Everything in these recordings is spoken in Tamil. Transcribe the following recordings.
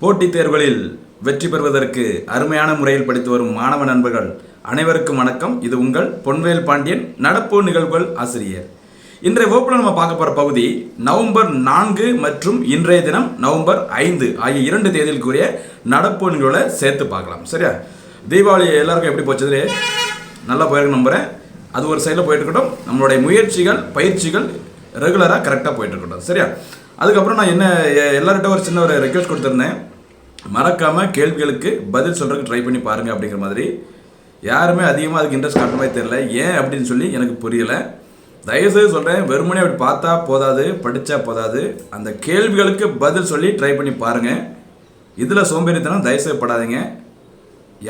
போட்டித் தேர்வுகளில் வெற்றி பெறுவதற்கு அருமையான முறையில் படித்து வரும் மாணவ நண்பர்கள் அனைவருக்கும் வணக்கம். இது உங்கள் பொன்வேல் பாண்டியன் நடப்பு நிகழ்வுகள் ஆசிரியர். இன்றைய வகுப்பில் நம்ம பார்க்க போகிற பகுதி நவம்பர் நான்கு மற்றும் இன்றைய தினம் நவம்பர் ஐந்து ஆகிய இரண்டு தேதிகளுக்குரிய நடப்பு நிகழ்வுகளை சேர்த்து பார்க்கலாம். சரியா? தீபாவளி எல்லாருக்கும் எப்படி போச்சது நல்லா போயிருக்கு நம்புகிறேன் அது ஒரு சைடில் போயிட்டு இருக்கட்டும். நம்மளுடைய முயற்சிகள் பயிற்சிகள் ரெகுலராக கரெக்டாக போயிட்டு இருக்கட்டும். சரியா? அதுக்கப்புறம் நான் என்ன எ- எல்லார்கிட்ட ஒரு சின்ன ஒரு ரெக்வஸ்ட் கொடுத்துருந்தேன். மறக்காமல் கேள்விகளுக்கு பதில் சொல்கிறதுக்கு ட்ரை பண்ணி பாருங்கள் அப்படிங்கிற மாதிரி. யாருமே அதிகமாக அதுக்கு இன்ட்ரெஸ்ட் காட்டுற மாதிரி ஏன் அப்படின்னு சொல்லி எனக்கு புரியலை. தயவுசெய்து சொல்கிறேன் வெறுமனே அப்படி பார்த்தா போதாது படித்தா போதாது. அந்த கேள்விகளுக்கு பதில் சொல்லி ட்ரை பண்ணி பாருங்கள் இதில் சோம்பேறித்தனம் தயவுசெய்து படாதீங்க.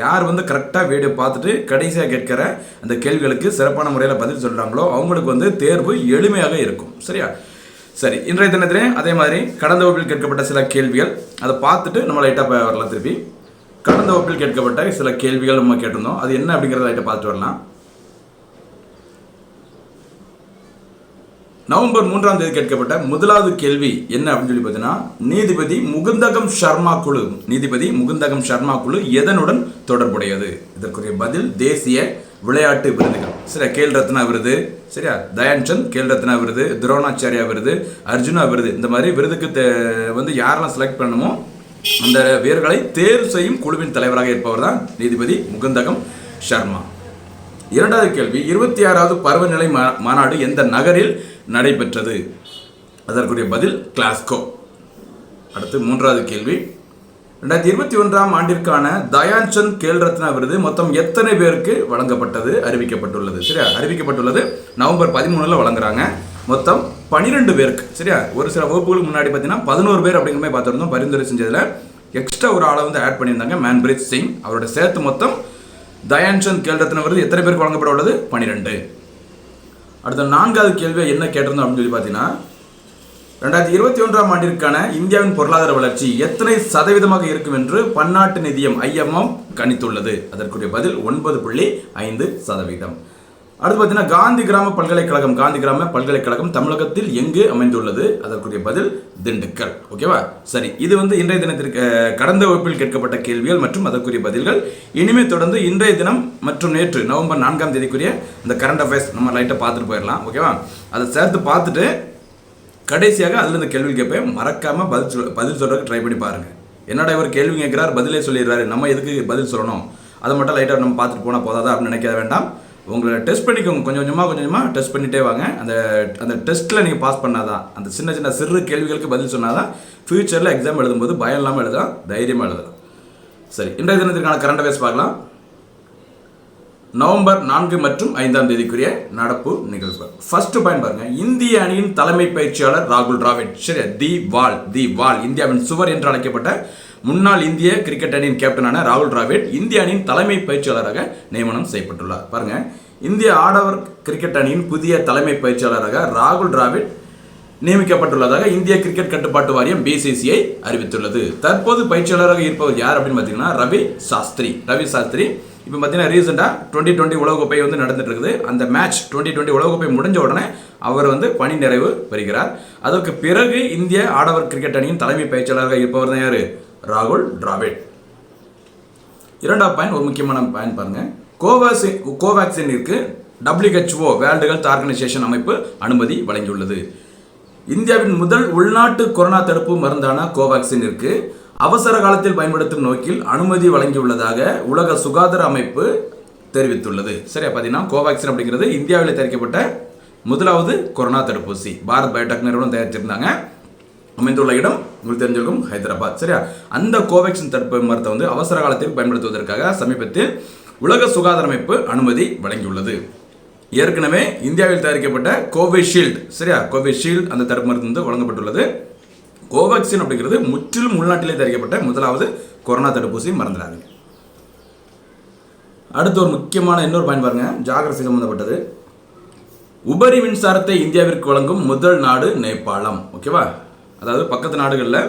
யார் வந்து கரெக்டாக வீடியோ பார்த்துட்டு கடைசியாக கேட்குற அந்த கேள்விகளுக்கு சிறப்பான முறையில் பதில் சொல்கிறாங்களோ அவங்களுக்கு வந்து தேர்வு எளிமையாக இருக்கும். சரியா? சரி இன்றைய தினத்திலே அதே மாதிரி கடந்த வகுப்பில் கேட்கப்பட்ட சில கேள்விகள் அதை பார்த்துட்டு நம்ம லைட்டாக வரலாம் திருப்பி. கடந்த வகுப்பில் கேட்கப்பட்ட சில கேள்விகள் நம்ம கேட்டிருந்தோம். அது என்ன அப்படிங்கிறத லைட்டாக பார்த்துட்டு வரலாம். நவம்பர் மூன்றாம் தேதி கேட்கப்பட்ட முதலாவது கேள்வி என்ன அப்படின்னு சொல்லி பார்த்தீங்கன்னா நீதிபதி முகுந்தகம் சர்மா குழு. நீதிபதி முகுந்தகம் சர்மா குழு எதனுடன் தொடர்புடையது? இதற்குரிய பதில் தேசிய விளையாட்டு விருதுகள். சரியா கேல் ரத்னா விருது சரியா? தயான்சந்த் கேல் ரத்னா விருது துரோணாச்சாரியா விருது அர்ஜுனா விருது. இந்த மாதிரி விருதுக்கு தே- வந்து யாரெல்லாம் செலக்ட் பண்ணணுமோ அந்த வீரர்களை தேர்வு செய்யும் குழுவின் தலைவராக இருப்பவர் தான் நீதிபதி முகுந்தகம் சர்மா. இரண்டாவது கேள்வி இருபத்தி ஆறாவது பருவநிலை மா- மாநாடு எந்த நகரில் நடைபெற்றது. அதற்குரிய பதில் கிளாஸ்கோ. அடுத்து மூன்றாவது கேள்வி. ரெண்டாயிரத்தி இருபத்தி ஒன்றாம் ஆண்டிற்கான தயான்சந்த் கேல் ரத்னா விருது மொத்தம் எத்தனை பேருக்கு வழங்கப்பட்டது? அறிவிக்கப்பட்டுள்ளது. சரியா? அறிவிக்கப்பட்டுள்ளது. நவம்பர் பதிமூணில் வழங்குறாங்க. மொத்தம் பனிரெண்டு பேருக்கு. சரியா? ஒரு சில வகுப்புகளுக்கு முன்னாடி பார்த்தீங்கன்னா பதினோரு பேர் அப்படிங்கிற மாதிரி பார்த்துருந்தோம் பரிந்துரை செஞ்சதில். எக்ஸ்ட்ரா ஒரு ஆளை வந்து ஆட் பண்ணியிருந்தாங்க மேன்பிரீத் சிங் அவரோட சேர்த்து மொத்தம் தயான்சந்த் கேல் ரத்னா விருது எத்தனை பேருக்கு வழங்கப்பட உள்ளது? பனிரெண்டு. அடுத்த நான்காவது கேள்வியை என்ன கேட்டிருந்தோம் அப்படின்னு சொல்லி பார்த்தீங்கன்னா ரெண்டாயிரத்தி இருபத்தி ஒன்றாம் ஆண்டிற்கான இந்தியாவின் பொருளாதார வளர்ச்சி எத்தனை சதவீதமாக இருக்கும் என்று பன்னாட்டு நிதியம் ஐஎம்எம் கணித்துள்ளது. அதற்குரிய பதில் ஒன்பது புள்ளி ஐந்து சதவீதம். அடுத்து பார்த்தீங்கன்னா காந்தி கிராம பல்கலைக்கழகம். காந்தி கிராம பல்கலைக்கழகம் தமிழகத்தில் எங்கு அமைந்துள்ளது? அதற்குரிய பதில் திண்டுக்கல். ஓகேவா சரி இது வந்து இன்றைய தினத்திற்கு கடந்த வகுப்பில் கேட்கப்பட்ட கேள்விகள் மற்றும் அதற்குரிய பதில்கள். இனிமே தொடர்ந்து இன்றைய தினம் மற்றும் நேற்று நவம்பர் நான்காம் தேதிக்குரிய இந்த கரண்ட் அஃபேர்ஸ் நம்ம லைட்டாக பார்த்துட்டு போயிடலாம். ஓகேவா அதை சேர்த்து பார்த்துட்டு கடைசியாக அதில் இந்த கேள்வி கேட்பேன். மறக்காம பதில் சொல் பதில் சொல்றதுக்கு ட்ரை பண்ணி பாருங்க. என்னடா இவர் கேள்வி கேட்கிறார் பதிலே சொல்லிடுறாரு. நம்ம எதுக்கு பதில் சொல்லணும்? அதை மட்டும் லைட்டாக நம்ம பார்த்துட்டு போனால் போதாதா அப்படின்னு நினைக்க வேண்டாம். உங்களை டெஸ்ட் பண்ணிக்கோங்க. கொஞ்சம் கொஞ்சமாக கொஞ்சம் கொஞ்சமாக டெஸ்ட் பண்ணிகிட்டே வாங்க. அந்த அந்த டெஸ்ட்டில் நீங்கள் பாஸ் பண்ணாதான் அந்த சின்ன சின்ன சிறு கேள்விகளுக்கு பதில் சொன்னாதான் ஃப்யூச்சரில் எக்ஸாம் எழுதும்போது பயம் இல்லாமல் எழுதலாம் தைரியமாக எழுதலாம். சரி இன்றைய தினத்திற்கான கரண்ட் அஃபேர்ஸ் பார்க்கலாம். நவம்பர் நான்கு மற்றும் ஐந்தாம் தேதிக்குரிய நடப்பு நிகழ்வு. ஃபர்ஸ்ட் பாயிண்ட் பாருங்க. இந்திய அணியின் தலைமை பயிற்சியாளர் ராகுல் டிராவிட். சரி தி வால் தி வால் இந்தியாவின் சுவர் என்று அழைக்கப்பட்ட முன்னாள் இந்திய கிரிக்கெட் அணியின் கேப்டனான ராகுல் டிராவிட் இந்திய அணியின் தலைமை பயிற்சியாளராக நியமனம் செய்யப்பட்டுள்ளார். பாருங்க இந்திய ஆடவர் கிரிக்கெட் அணியின் புதிய தலைமை பயிற்சியாளராக ராகுல் டிராவிட் நியமிக்கப்பட்டுள்ளதாக இந்திய கிரிக்கெட் கட்டுப்பாட்டு வாரியம் பிசிசிஐ அறிவித்துள்ளது. தற்போது பயிற்சியாளராக இருப்பவர் யார் அப்படின்னு பார்த்தீங்கன்னா ரவி சாஸ்திரி. ரவி சாஸ்திரி இப்போ பார்த்தீங்கன்னா ரீசெண்டாக டுவெண்ட்டி டுவெண்ட்டி உலகக்கோப்பை வந்து நடந்துட்டு இருக்குது அந்த மேட்ச் டுவெண்ட்டி டுவெண்ட்டி உலகக்கோப்பை முடிஞ்ச உடனே அவர் வந்து பணி நிறைவு பெறுகிறார். அதற்கு பிறகு இந்திய ஆடவர் கிரிக்கெட் அணியின் தலைமை பயிற்சியாளராக இருப்பவர் தான் யார்? ராகுல் டிராவிட். இரண்டாம் பாயிண்ட் ஒரு முக்கியமான பாயிண்ட் பாருங்க. கோவாக்சின் கோவேக்சினிற்கு டபிள்யூஹெச்ஓ வேர்ல்டு ஹெல்த் ஆர்கனைசேஷன் அமைப்பு அனுமதி வழங்கியுள்ளது. இந்தியாவின் முதல் உள்நாட்டு கொரோனா தடுப்பு மருந்தான கோவேக்சினிற்கு அவசர காலத்தில் பயன்படுத்தும் நோக்கில் அனுமதி வழங்கியுள்ளதாக உலக சுகாதார அமைப்பு தெரிவித்துள்ளது. சரியா பார்த்தீங்கன்னா கோவேக்சின் அப்படிங்கிறது இந்தியாவில் தயாரிக்கப்பட்ட முதலாவது கொரோனா தடுப்பூசி. பாரத் பயோடெக் நிறுவனம் தயாரிச்சிருந்தாங்க. அமைந்துள்ள இடம் உங்களுக்கு தெரிஞ்சிருக்கும் ஹைதராபாத் சரியா? அந்த கோவேக்சின் தடுப்பு மருத்தை வந்து அவசர காலத்தில் பயன்படுத்துவதற்காக சமீபத்தில் உலக சுகாதார அமைப்பு அனுமதி வழங்கியுள்ளது. ஏற்கனவே இந்தியாவில் தயாரிக்கப்பட்ட கோவிஷீல்டு சரியா? கோவிஷீல்டு அந்த தடுப்பு மருந்து வந்து வழங்கப்பட்டுள்ளது. கோவேக்சின் அப்படிங்கிறது முற்றிலும் உள்நாட்டிலே தயாரிக்கப்பட்ட முதலாவது கொரோனா தடுப்பூசி மறந்துடாதீங்க அடுத்து ஒரு முக்கியமான இன்னொரு பயன் பாருங்க. ஜாகிரதை சம்பந்தப்பட்டது. உபரி மின்சாரத்தை இந்தியாவிற்கு வழங்கும் முதல் நாடு நேபாளம் ஓகேவா? அதாவது பக்கத்து நாடுகளில்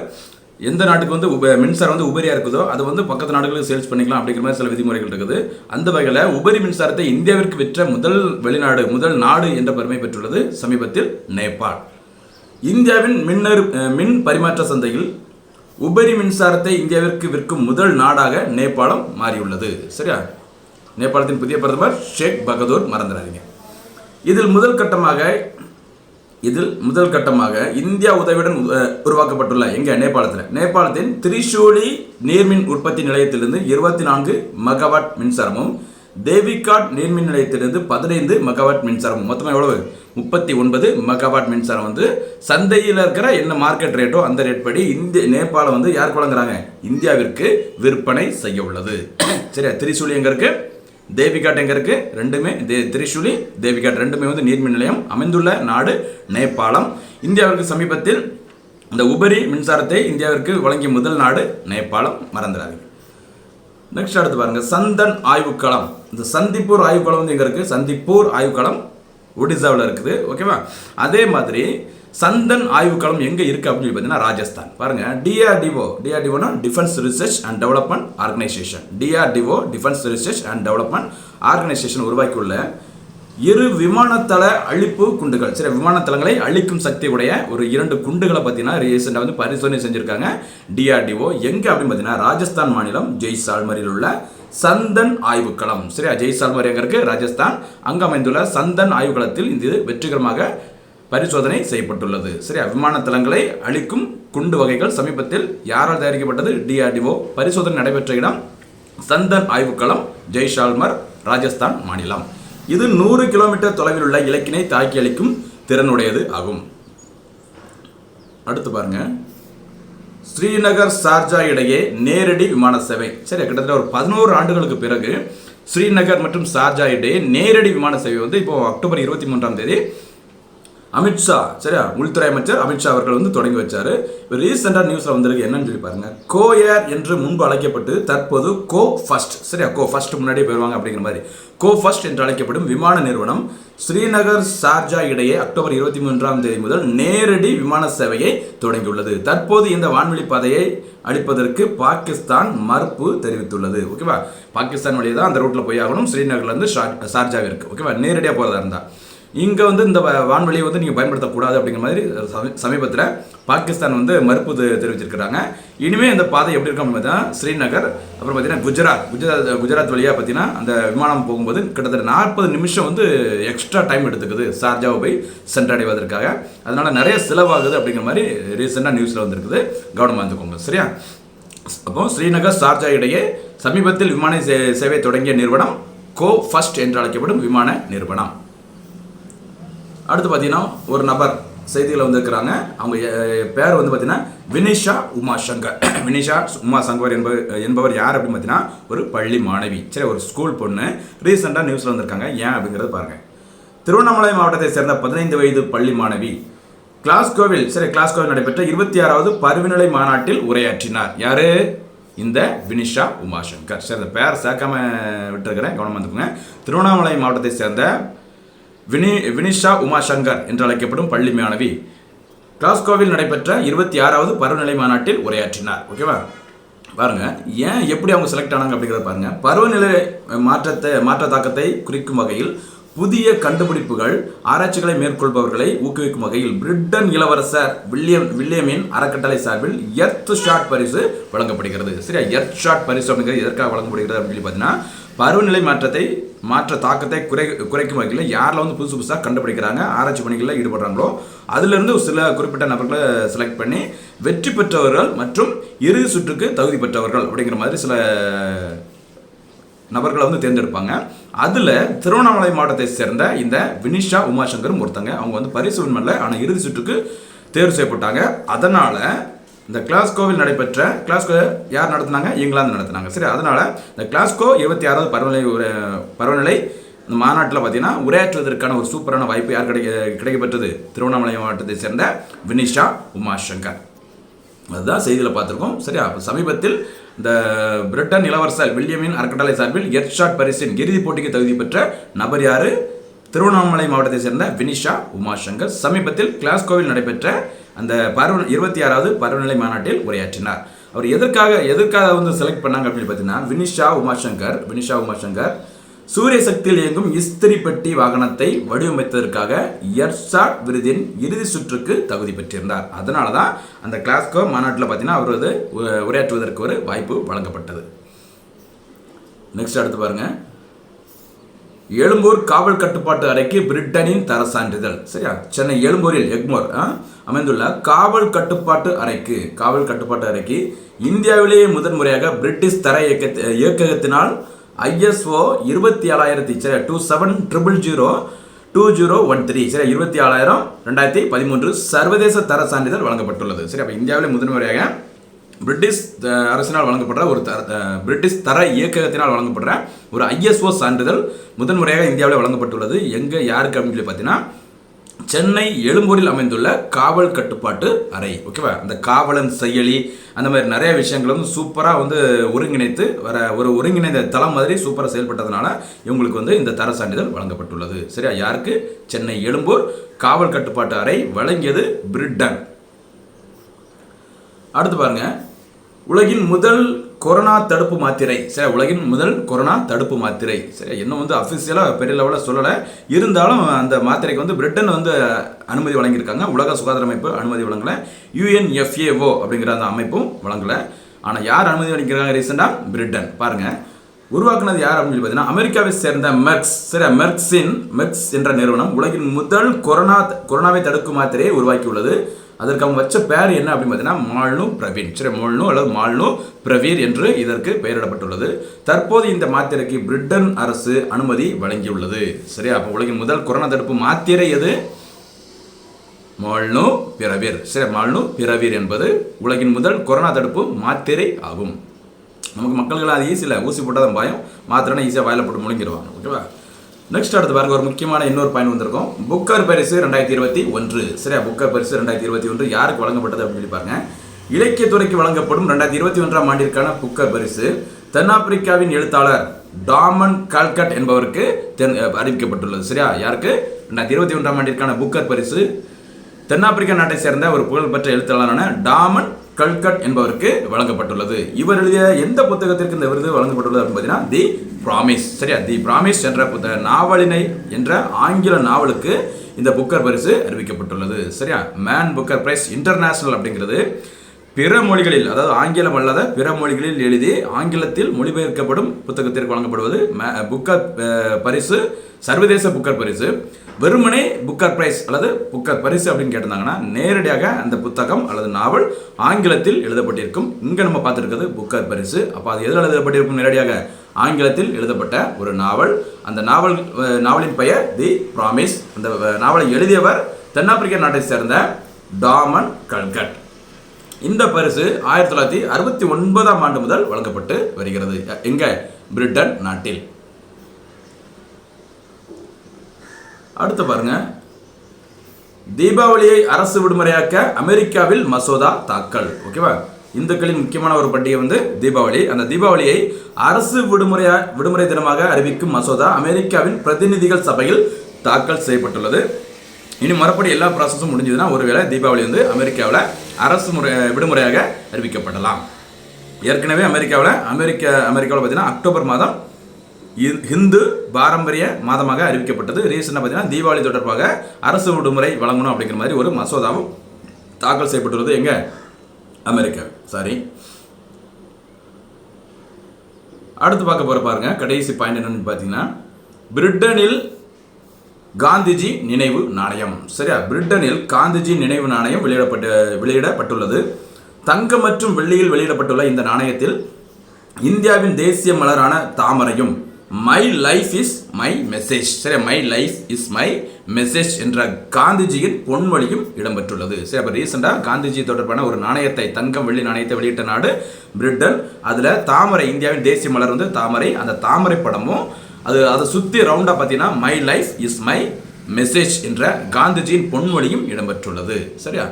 எந்த நாட்டுக்கு வந்து உப மின்சாரம் வந்து உபரியாக இருக்குதோ அது வந்து பக்கத்து நாடுகளுக்கு சேல்ஸ் பண்ணிக்கலாம் அப்படிங்கிற மாதிரி சில விதிமுறைகள் இருக்குது. அந்த வகையில் உபரி மின்சாரத்தை இந்தியாவிற்கு விற்ற முதல் வெளிநாடு முதல் நாடு என்ற பெருமை பெற்றுள்ளது சமீபத்தில் நேபாள். இந்தியாவின் மின்னர் மின் பரிமாற்ற சந்தையில் உபரி மின்சாரத்தை இந்தியாவிற்கு விற்கும் முதல் நாடாக நேபாளம் மாறியுள்ளது. சரியா? நேபாளத்தின் புதிய பிரதமர் ஷேக் பகதூர் மறந்துடாதீங்க. இதில் முதல் கட்டமாக இதில் முதல் கட்டமாக இந்தியா உதவியுடன் உ- உருவாக்கப்பட்டுள்ள எங்கே? நேபாளத்தில். நேபாளத்தின் திரிசூலி நீர்மின் உற்பத்தி நிலையத்திலிருந்து இருபத்தி நான்கு மெகாவாட் மின்சாரமும் தேவிகாட் நீர்மின் நிலையத்திலிருந்து பதினைந்து மெகாவாட் மின்சாரமும். மொத்தமாக எவ்வளவு? முப்பத்தி ஒன்பது மெகாவாட் மின்சாரம் வந்து சந்தையில் இருக்கிற என்ன மார்க்கெட் ரேட்டோ அந்த ரேட் படி இந்திய நேபாளம் வந்து யாருக்கு வழங்குறாங்க? இந்தியாவிற்கு விற்பனை செய்ய உள்ளது. சரியா? திரிசூலி எங்கே இருக்குது தேவிகாட் எங்க இருக்கு? ரெண்டுமே தே திரிசூலி தேவிகாட் ரெண்டுமே வந்து நீர்மின் நிலையம் அமைந்துள்ள நாடு நேபாளம். இந்தியாவிற்கு சமீபத்தில் இந்த உபரி மின்சாரத்தை இந்தியாவிற்கு வழங்கிய முதல் நாடு நேபாளம். மறந்துடாதீங்க. நெக்ஸ்ட் அடுத்து பாருங்க. சந்தன் ஆய்வுக்களம். இந்த சந்திப்பூர் ஆய்வுக்களம் வந்து எங்க இருக்கு? சந்திப்பூர் ஆய்வுக்களம் ஒடிசாவில் இருக்குது. ஓகேவா? அதே மாதிரி சந்தன் ஆய்வுக்களம் எங்கே இருக்குது அப்படின்னு சொல்லி பார்த்தீங்கன்னா ராஜஸ்தான். பாருங்கள் DRDO டிஆர்டிஓனா defence research and development organisation DRDO defence research and development organisation உருவாக்கியுள்ள இரு விமானத்தள அழிப்பு குண்டுகள். சில விமானத்தளங்களை அழிக்கும் சக்தி உடைய ஒரு இரண்டு குண்டுகளை பார்த்தீங்கன்னா ரீசெண்டாக வந்து பரிசோதனை செஞ்சுருக்காங்க. டிஆர்டிஓ எங்கே அப்படின்னு பார்த்தீங்கன்னா ராஜஸ்தான் மாநிலம் ஜெய்சால்மரில் உள்ள சந்தன் ஆய்வுக்களம் சரியா? ஜெய்சால்மர் எங்கே இருக்குது ராஜஸ்தான். அங்கு அமைந்துள்ள சந்தன் ஆய்வுக்களத்தில் இது வெற்றிகரமாக பரிசோதனை செய்யப்பட்டுள்ளது. சரியா விமானத்தளங்களை அழிக்கும் குண்டு வகைகள் சமீபத்தில் யாரால் தயாரிக்கப்பட்டது? டிஆர்டிஓ பரிசோதனை நடைபெற்ற இடம் சந்தன் ஆய்வுக்களம் ஜெய்ஷால்மர் ராஜஸ்தான் மாநிலம். இது நூறு கிலோமீட்டர் தொலைவில் உள்ள இலக்கினை தாக்கி அளிக்கும் திறனுடையது ஆகும். அடுத்து பாருங்க. ஸ்ரீநகர் சார்ஜா இடையே நேரடி விமான சேவை. சரி கிட்டத்தட்ட ஒரு பதினோரு ஆண்டுகளுக்கு பிறகு ஸ்ரீநகர் மற்றும் சார்ஜா இடையே நேரடி விமான சேவை வந்து இப்போ அக்டோபர் இருபத்தி மூன்றாம் தேதி அமித்ஷா சரியா? உள்துறை அமைச்சர் அமித்ஷா அவர்கள் வந்து தொடங்கி வச்சார். இப்போ ரீசெண்டாக நியூஸில் வந்திருக்கு என்னன்னு சொல்லி பாருங்க. கோ ஏர் என்று முன்பு அழைக்கப்பட்டு தற்போது கோ ஃபஸ்ட் சரியா? கோ ஃபஸ்ட் முன்னாடியே போயிடுவாங்க அப்படிங்கிற மாதிரி. கோ ஃபஸ்ட் என்று அழைக்கப்படும் விமான நிறுவனம் ஸ்ரீநகர் ஷார்ஜா இடையே அக்டோபர் இருபத்தி மூன்றாம் தேதி முதல் நேரடி விமான சேவையை தொடங்கியுள்ளது. தற்போது இந்த வான்வெளி பாதையை அளிப்பதற்கு பாகிஸ்தான் மறுப்பு தெரிவித்துள்ளது. ஓகேவா? பாகிஸ்தான் வழியே தான் அந்த ரூட்டில் போய் ஆகணும் ஸ்ரீநகர்லேருந்து ஷார்ஜாவிற்கு. ஓகேவா? நேரடியாக போகிறதா இருந்தால் இங்கே வந்து இந்த வான்வெளியை வந்து நீங்கள் பயன்படுத்தக்கூடாது அப்படிங்கிற மாதிரி சமீபத்தில் பாகிஸ்தான் வந்து மறுப்பு தெரிவிச்சிருக்கிறாங்க. இனிமேல் இந்த பாதை எப்படி இருக்கும் அப்படின்னு பார்த்தீங்கன்னா ஸ்ரீநகர் அப்புறம் பார்த்தீங்கன்னா குஜராத். குஜராத் குஜராத் வழியாக பார்த்தீங்கன்னா அந்த விமானம் போகும்போது கிட்டத்தட்ட நாற்பது நிமிஷம் வந்து எக்ஸ்ட்ரா டைம் எடுத்துக்குது சார்ஜாவை போய் சென்றடைவதற்காக. அதனால் நிறைய செலவாகுது அப்படிங்கிற மாதிரி ரீசெண்டாக நியூஸில் வந்திருக்குது. கவனமாக இருந்துக்கோங்க. சரியா? அப்போ ஸ்ரீநகர் ஷார்ஜா இடையே சமீபத்தில் விமான சே- சேவை தொடங்கிய நிறுவனம் கோ ஃபஸ்ட் என்று அழைக்கப்படும் விமான நிறுவனம். அடுத்து பார்த்தீங்கன்னா ஒரு நபர் செய்தியில் வந்திருக்கிறாங்க. அவங்க பேர் வந்து பார்த்தீங்கன்னா வினிஷா உமா சங்கர். வினிஷா உமா சங்கர் என்பவர் என்பவர் யார் அப்படின்னு பார்த்தீங்கன்னா ஒரு பள்ளி மாணவி சரி ஒரு ஸ்கூல் பொண்ணு. ரீசெண்டாக நியூஸில் வந்திருக்காங்க. ஏன் அப்படிங்கிறது பாருங்கள் திருவண்ணாமலை மாவட்டத்தை சேர்ந்த பதினைந்து வயது பள்ளி மாணவி கிளாஸ்கோவில் சரி கிளாஸ்கோவில் நடைபெற்ற இருபத்தி ஆறாவது பருவநிலை மாநாட்டில் உரையாற்றினார். யாரு? இந்த வினிஷா உமாசங்கர் சரி இந்த பேர் சேர்க்காம விட்டுருக்கிறேன். கவனம் வந்துக்குங்க திருவண்ணாமலை மாவட்டத்தை சேர்ந்த வினி வினிஷா உமாசங்கர் என்று அழைக்கப்படும் பள்ளி மாணவி. கிளாஸ்கோவில் நடைபெற்ற இருபத்தி ஆறாவது பருவநிலை மாநாட்டில் உரையாற்றினார். ஓகேவா பாருங்க ஏன் எப்படி அவங்க செலக்ட் ஆனாங்க அப்படிங்கிறத பாருங்க. பருவநிலை மாற்றத்தை மாற்ற தாக்கத்தை குறிக்கும் வகையில் புதிய கண்டுபிடிப்புகள் ஆராய்ச்சிகளை மேற்கொள்பவர்களை ஊக்குவிக்கும் வகையில் பிரிட்டன் இளவரசர் வில்லியம் வில்லியமின் அறக்கட்டளை சார்பில் எர்த் ஷாட் பரிசு வழங்கப்படுகிறது. சரியா? எர்த் ஷாட் பரிசு அப்படிங்கிறது எதற்காக வழங்கப்படுகிறது அப்படின்னு சொல்லி பார்த்தீங்கன்னா பருவநிலை மாற்றத்தை மாற்ற தாக்கத்தை குறை குறைக்கும் வகையில் யாரில் வந்து புதுசு புதுசாக கண்டுபிடிக்கிறாங்க ஆராய்ச்சி பணிகளில் ஈடுபடுறாங்களோ அதிலிருந்து சில குறிப்பிட்ட நபர்களை செலக்ட் பண்ணி வெற்றி பெற்றவர்கள் மற்றும் இறுதி சுற்றுக்கு தகுதி பெற்றவர்கள் அப்படிங்கிற மாதிரி சில நபர்களை வந்து தேர்ந்தெடுப்பாங்க. அதில் திருவண்ணாமலை மாவட்டத்தை சேர்ந்த இந்த வினிஷா உமாசங்கரும் ஒருத்தங்க அவங்க வந்து பரிசு வின்மல்ல ஆனால் இறுதி சுற்றுக்கு தேர்வு செய்யப்பட்டாங்க. அதனால் இந்த கிளாஸ்கோவில் நடைபெற்ற கிளாஸ்கோ யார் நடத்தினாங்க? இங்கிலாந்து நடத்தினாங்க. சரி அதனால் இந்த கிளாஸ்கோ இருபத்தி ஆறாவது பருவநிலை ஒரு பருவநிலை இந்த மாநாட்டில் பார்த்தீங்கன்னா உரையாற்றுவதற்கான ஒரு சூப்பரான வாய்ப்பு யார் கிடைக்க கிடைக்கப்பெற்றது? திருவண்ணாமலை மாவட்டத்தை சேர்ந்த வினிஷா உமாசங்கர். அதுதான் செய்தியில் பார்த்துருக்கோம் சரியா சமீபத்தில் இந்த பிரிட்டன் இளவரசர் வில்லியமின் அறக்கட்டளை சார்பில் எர்ஷாட் பரிசின் இறுதிப் போட்டிக்கு தகுதி பெற்ற நபர் யாரு? திருவண்ணாமலை மாவட்டத்தை சேர்ந்த வினிஷா உமாசங்கர். சமீபத்தில் கிளாஸ்கோவில் நடைபெற்ற அந்த பருவ இருபத்தி ஆறாவது பருவநிலை மாநாட்டில் உரையாற்றினார். அவர் எதற்காக எதற்காக வந்து செலக்ட் பண்ணாங்க அப்படின்னு பார்த்தீங்கன்னா வினிஷா உமாசங்கர் வினிஷா உமாசங்கர் சூரிய சக்தியில் இயங்கும் இஸ்திரி பெட்டி வாகனத்தை வடிவமைத்ததற்காக எர்ஷாட் விருதின் இறுதி சுற்றுக்கு தகுதி பெற்றிருந்தார். அதனால தான் அந்த கிளாஸ்கோ மாநாட்டில் பார்த்தீங்கன்னா அவர் உ- உரையாற்றுவதற்கு ஒரு வாய்ப்பு வழங்கப்பட்டது. நெக்ஸ்ட் அடுத்து பாருங்க. எழும்பூர் காவல் கட்டுப்பாட்டு அறைக்கு பிரிட்டனின் தர சான்றிதழ் சரியா? சென்னை எழும்பூரில் எக்மோர் ஆ, அமைந்துள்ள காவல் கட்டுப்பாட்டு அறைக்கு காவல் கட்டுப்பாட்டு அறைக்கு இந்தியாவிலேயே முதன்முறையாக பிரிட்டிஷ் தர இயக்க இயக்ககத்தினால் ஐஎஸ்ஓ இருபத்தி ஏழாயிரத்தி சரி two seven triple zero two zero one three சரி இருபத்தி ஏழாயிரம் ரெண்டாயிரத்தி பதிமூன்று சர்வதேச தர சான்றிதழ் வழங்கப்பட்டுள்ளது. சரி அப்போ இந்தியாவிலே முதன்முறையாக பிரிட்டிஷ் அரசினால் வழங்கப்படுற ஒரு தர பிரிட்டிஷ் தர இயக்ககத்தினால் வழங்கப்படுற ஒரு ஐஎஸ்ஓ சான்றிதழ் முதன்முறையாக இந்தியாவில் வழங்கப்பட்டுள்ளது. எங்கே யாருக்கு அப்படின்னு சொல்லி பார்த்தீங்கன்னா சென்னை எழும்பூரில் அமைந்துள்ள காவல் கட்டுப்பாட்டு அறை. ஓகேவா அந்த காவலன் செயலி அந்த மாதிரி நிறைய விஷயங்கள் வந்து சூப்பராக வந்து ஒருங்கிணைத்து வர ஒரு ஒருங்கிணைந்த தளம் மாதிரி சூப்பராக செயல்பட்டதுனால இவங்களுக்கு வந்து இந்த தர சான்றிதழ் வழங்கப்பட்டுள்ளது. சரியா? யாருக்கு? சென்னை எழும்பூர் காவல் கட்டுப்பாட்டு அறை வழங்கியது பிரிட்டன். அடுத்து பாருங்க. உலகின் முதல் கொரோனா தடுப்பு மாத்திரை. சரி உலகின் முதல் கொரோனா தடுப்பு மாத்திரை. சரி இன்னும் வந்து அஃபிஷியலாக பெரிய லெவலில் சொல்லலை. இருந்தாலும் அந்த மாத்திரைக்கு வந்து பிரிட்டன் வந்து அனுமதி வழங்கியிருக்காங்க. உலக சுகாதார அமைப்பு அனுமதி வழங்கலை. யுஎன்எஃப்ஏஓ அப்படிங்கிற அந்த அமைப்பும் வழங்கலை. ஆனால் யார் அனுமதி வழங்கியிருக்காங்க ரீசெண்டாக பிரிட்டன். பாருங்கள் உருவாக்குனது யார் அப்படின்னு சொல்லி பார்த்தீங்கன்னா அமெரிக்காவை சேர்ந்த மெர்க்ஸ் சரி மெர்க்ஸின் மெர்க்ஸ் என்ற நிறுவனம் உலகின் முதல் கொரோனா கொரோனாவை தடுக்கும் மாத்திரையை உருவாக்கியுள்ளது. அதற்கு அவங்க வச்ச பேர் என்ன அப்படின்னு பார்த்தீங்கன்னா மால்னு பிரவீன். சரி மோல்னு அல்லது மால்னு பிரவீர் என்று இதற்கு பெயரிடப்பட்டுள்ளது. தற்போது இந்த மாத்திரைக்கு பிரிட்டன் அரசு அனுமதி வழங்கியுள்ளது. சரியா அப்போ உலகின் முதல் கொரோனா தடுப்பு மாத்திரை எது? மால்னு பிறவீர் சரி மால்னு பிறவீர் என்பது உலகின் முதல் கொரோனா தடுப்பு மாத்திரை ஆகும். நமக்கு மக்களுக்கு அது ஈஸியில் ஊசி போட்டால் தான் பயம். மாத்திரைனா ஈஸியாக வாயில் போட்டு முழுங்கிடுவாங்க ஓகேவா? நெக்ஸ்ட் அடுத்து பாருங்க ஒரு முக்கியமான இன்னொரு பாயிண்ட் வந்திருக்கும். புக்கர் பரிசு ரெண்டாயிரத்தி இருபத்தி ஒன்று. சரியா? புக்கர் பரிசு ரெண்டாயிரத்தி இருபத்தி ஒன்று யாருக்கு வழங்கப்பட்டது அப்படின்னு சொல்லி பாருங்க. இலக்கியத்துறைக்கு வழங்கப்படும் ரெண்டாயிரத்தி இருபத்தி ஒன்றாம் ஆண்டிற்கான புக்கர் பரிசு. தென்னாப்பிரிக்காவின் எழுத்தாளர் டாமன் கால்கட் என்பவருக்கு தென் அறிவிக்கப்பட்டுள்ளது. சரியா? யாருக்கு? ரெண்டாயிரத்தி இருபத்தி ஒன்றாம் ஆண்டிற்கான புக்கர் பரிசு. தென்னாப்பிரிக்கா நாட்டை சேர்ந்த ஒரு புகழ்பெற்ற எழுத்தாளரான டாமன் கல்கட் என்பவருக்கு வழங்கப்பட்டுள்ளது. இவர் எழுதிய எந்த புத்தகத்திற்கு இந்த விருது வழங்கப்பட்டுள்ளது அப்படின்னு பார்த்தீங்கன்னா தி ப்ராமிஸ். சரியா? தி ப்ராமிஸ் என்ற புத்தக நாவலினை என்ற ஆங்கில நாவலுக்கு இந்த புக்கர் பரிசு அறிவிக்கப்பட்டுள்ளது. சரியா? மேன் புக்கர் பிரைஸ் இன்டர்நேஷனல் அப்படிங்கிறது. பிற மொழிகளில் அதாவது ஆங்கிலம் அல்லாத பிற மொழிகளில் எழுதி ஆங்கிலத்தில் மொழிபெயர்க்கப்படும் புத்தகத்திற்கு வழங்கப்படுவது புக்கர் பரிசு சர்வதேச புக்கர் பரிசு. வெறுமனே புக்கர் பிரைஸ் அல்லது புக்கர் பரிசு அப்படின்னு கேட்டிருந்தாங்கன்னா நேரடியாக அந்த புத்தகம் அல்லது நாவல் ஆங்கிலத்தில் எழுதப்பட்டிருக்கும். இங்கே நம்ம பார்த்துருக்கிறது புக்கர் பரிசு. அப்போ அது எதில் எழுதப்பட்டிருக்கும்? நேரடியாக ஆங்கிலத்தில் எழுதப்பட்ட ஒரு நாவல். அந்த நாவல் நாவலின் பெயர் தி ப்ராமிஸ். அந்த நாவலை எழுதியவர் தென்னாப்பிரிக்க நாட்டை சேர்ந்த டாமன் கல்கட். இந்த பரிசு ஆயிரத்தி தொள்ளாயிரத்தி அறுபத்தி ஒன்பதாம் ஆண்டு முதல் வழங்கப்பட்டு வருகிறது. எங்க? பிரிட்டன் நாட்டில். அடுத்து பாருங்க. தீபாவளியை அரசு விடுமுறையாக்க அமெரிக்காவில் மசோதா தாக்கல். ஓகேவா? இந்துக்களின் முக்கியமான ஒரு பண்டிகை வந்து தீபாவளி. அந்த தீபாவளியை அரசு விடுமுறையா விடுமுறை தினமாக அறிவிக்கும் மசோதா அமெரிக்காவின் பிரதிநிதிகள் சபையில் தாக்கல் செய்யப்பட்டுள்ளது. இனி மறுபடி எல்லா ப்ராசஸும் முடிஞ்சதுன்னா ஒருவேளை தீபாவளி வந்து அமெரிக்காவில் அரசு முறை விடுமுறையாக அறிவிக்கப்படலாம். ஏற்கனவே அமெரிக்காவில் அமெரிக்க அமெரிக்காவில் பார்த்தீங்கன்னா அக்டோபர் மாதம் ஹிந்து பாரம்பரிய மாதமாக அறிவிக்கப்பட்டது. ரீசெண்டாக பார்த்தீங்கன்னா தீபாவளி தொடர்பாக அரசு விடுமுறை வழங்கணும் அப்படிங்கிற மாதிரி ஒரு மசோதாவும் தாக்கல் செய்யப்பட்டுள்ளது. எங்க? அமெரிக்கா. சாரி அடுத்து பார்க்க போகிற பாருங்க. கடைசி பாயிண்ட் என்னன்னு பார்த்தீங்கன்னா பிரிட்டனில் காந்திஜி நினைவு நாணயம். சரியா? பிரிட்டனில் காந்திஜி நினைவு நாணயம் வெளியிடப்பட்டு வெளியிடப்பட்டுள்ளது. தங்கம் மற்றும் வெள்ளியில் வெளியிடப்பட்டுள்ள இந்த நாணயத்தில் இந்தியாவின் தேசிய மலரான தாமரையும் my life is my message சரி my life is my message என்ற காந்திஜியின் பொன்மொழியும் இடம்பெற்றுள்ளது. சரி அப்போ ரீசெண்டாக காந்திஜி தொடர்பான ஒரு நாணயத்தை தங்கம் வெள்ளி நாணயத்தை வெளியிட்ட நாடு பிரிட்டன். அதில் தாமரை இந்தியாவின் தேசிய மலர் வந்து தாமரை. அந்த தாமரை படமும் அது அதை சுற்றி ரவுண்டாக பார்த்தீங்கன்னா my life is my message என்ற காந்திஜியின் பொன்மொழியும் இடம்பெற்றுள்ளது. சரியா?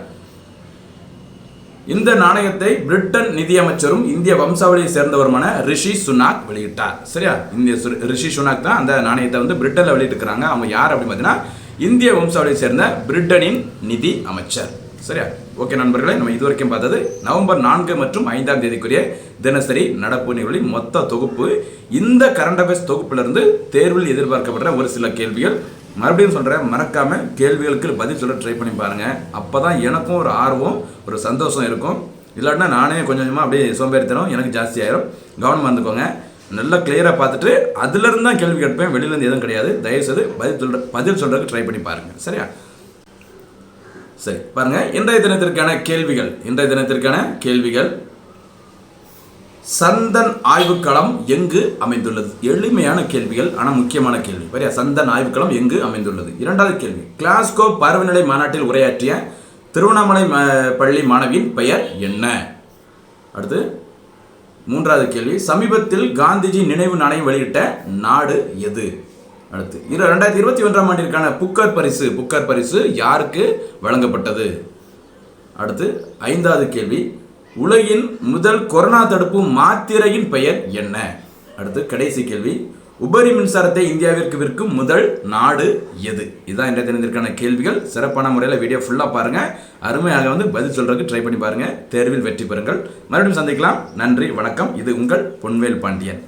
இந்த நாணயத்தை பிரிட்டன் நிதியமைச்சரும் இந்திய வம்சாவளியை சேர்ந்தவருமான ரிஷி சுனாக் வெளியிட்டார். சரியா? இந்திய சு- ரிஷி சுனாக் தான் அந்த நாணயத்தை வந்து பிரிட்டனில் வெளியிட்டிருக்கிறாங்க. அவங்க யார் அப்படின்னு பார்த்தீங்கன்னா இந்திய வம்சாவளியை சேர்ந்த பிரிட்டனின் நிதி அமைச்சர். சரியா? ஓகே நண்பர்களே நம்ம இதுவரைக்கும் பார்த்தது நவம்பர் நான்கு மற்றும் ஐந்தாம் தேதிக்குரிய தினசரி நடப்பு நிகழ்வின் மொத்த தொகுப்பு. இந்த கரண்ட் அஃபேர்ஸ் தொகுப்பிலிருந்து தேர்வில் எதிர்பார்க்கப்படுற ஒரு சில கேள்விகள். மறுபடியும் சொல்கிறேன் மறக்காமல் கேள்விகளுக்கு பதில் சொல்ல ட்ரை பண்ணி பாருங்கள் அப்போ தான் எனக்கும் ஒரு ஆர்வம் ஒரு சந்தோஷம் இருக்கும். இல்லாட்டினா நானே கொஞ்சம் கொஞ்சமாக அப்படியே சோம்பேறித்தனம் எனக்கு ஜாஸ்தி ஆயிரும். கவனமாக இருந்துக்கோங்க. நல்லா கிளியராக பார்த்துட்டு அதுலேருந்து தான் கேள்வி கேட்பேன். வெளியிலேருந்து எதுவும் கிடையாது. தயவுசெய்து பதில் சொல்கிற பதில் சொல்கிறதுக்கு ட்ரை பண்ணி பாருங்கள் சரியா? சரி பாருங்க. இன்றைய தினத்திற்கான கேள்விகள் இன்றைய தினத்திற்கான கேள்விகள். சந்தன் ஆய்வுக்களம் எங்கு அமைந்துள்ளது? எளிமையான கேள்விகள் ஆனால் முக்கியமான கேள்வி. சரியா சந்தன் ஆய்வுக்களம் எங்கு அமைந்துள்ளது? இரண்டாவது கேள்வி. கிளாஸ்கோ பருவநிலை மாநாட்டில் உரையாற்றிய திருவண்ணாமலை ம- பள்ளி மாணவியின் பெயர் என்ன? அடுத்து மூன்றாவது கேள்வி. சமீபத்தில் காந்திஜி நினைவு நாணயம் வெளியிட்ட நாடு எது? அடுத்து. இரு ரெண்டாயிரத்தி இருபத்தி ஒன்றாம் ஆண்டிற்கான புக்கர் பரிசு புக்கர் பரிசு யாருக்கு வழங்கப்பட்டது? அடுத்து ஐந்தாவது கேள்வி. உலகின் முதல் கொரோனா தடுப்பு மாத்திரையின் பெயர் என்ன? அடுத்து கடைசி கேள்வி. உபரி மின்சாரத்தை இந்தியாவிற்கு விற்கும் முதல் நாடு எது? இதுதான் இன்றைய தினத்திற்கான கேள்விகள். சிறப்பான முறையில் வீடியோ ஃபுல்லாக பாருங்கள் அருமையாக வந்து பதில் சொல்கிறதுக்கு ட்ரை பண்ணி பாருங்கள் தேர்வில் வெற்றி பெறுங்கள். மறுபடியும் சந்திக்கலாம். நன்றி வணக்கம். இது உங்கள் பொன்வேல் பாண்டியன்.